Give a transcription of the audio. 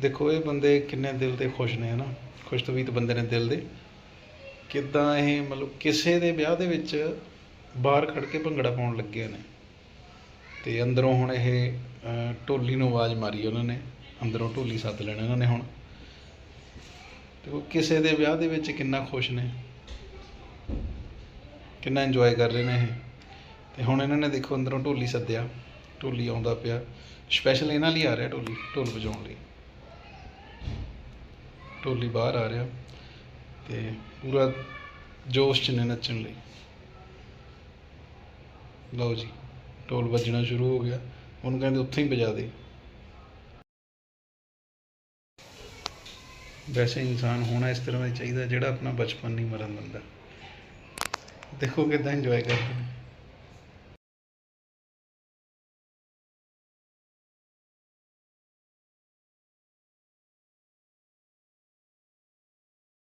ਦੇਖੋ ਇਹ ਬੰਦੇ ਕਿੰਨੇ ਦਿਲ ਤੇ ਖੁਸ਼ ਨੇ, ਹਨਾ? ਖੁਸ਼ਤਵੀਤ ਬੰਦੇ ਨੇ ਦਿਲ ਦੇ। ਕਿੱਦਾਂ ਇਹ ਮਤਲਬ ਕਿਸੇ ਦੇ ਵਿਆਹ ਦੇ ਵਿੱਚ ਬਾਹਰ ਖੜ ਕੇ ਭੰਗੜਾ ਪਾਉਣ ਲੱਗੇ ਨੇ। ਤੇ ਅੰਦਰੋਂ ਹੁਣ ਇਹ ਢੋਲੀ ਨੂੰ ਆਵਾਜ਼ ਮਾਰੀ ਉਹਨਾਂ ਨੇ। ਅੰਦਰੋਂ ਢੋਲੀ ਸੱਦ ਲੈਣਾ ਇਹਨਾਂ ਨੇ ਹੁਣ। ਤੇ ਉਹ ਕਿਸੇ ਦੇ ਵਿਆਹ ਦੇ ਵਿੱਚ ਕਿੰਨਾ ਖੁਸ਼ ਨੇ। ਕਿੰਨਾ ਇੰਜੋਏ ਕਰ ਰਹੇ ਨੇ ਇਹ। ਤੇ ਹੁਣ ਇਹਨਾਂ ਨੇ ਦੇਖੋ ਅੰਦਰੋਂ ਢੋਲੀ ਸੱਦਿਆ। ਢੋਲੀ ਆਉਂਦਾ ਪਿਆ। ਸਪੈਸ਼ਲ ਇਹਨਾਂ ਲਈ ਆ ਰਿਹਾ ਢੋਲੀ, ਢੋਲ ਵਜਾਉਣ ਲਈ। ਟੋਲੀ ਬਾਹਰ ਆ ਰਿਹਾ ਤੇ ਪੂਰਾ ਜੋਸ਼ ਚ ਨੇ ਨੱਚਣ ਲਈ। ਲਓ ਜੀ, ਢੋਲ ਵੱਜਣਾ ਸ਼ੁਰੂ ਹੋ ਗਿਆ। ਉਹਨੂੰ ਕਹਿੰਦੇ ਉੱਥੇ ਹੀ ਵਜਾ ਦੇ। ਵੈਸੇ ਇਨਸਾਨ ਹੋਣਾ ਇਸ ਤਰ੍ਹਾਂ ਦਾ ਚਾਹੀਦਾ ਜਿਹੜਾ ਆਪਣਾ ਬਚਪਨ ਨਹੀਂ ਮਰਨ ਦਿੰਦਾ। ਦੇਖੋ ਕਿਦਾਂ ਇੰਜੋਏ ਕਰਦੇ ਨੇ।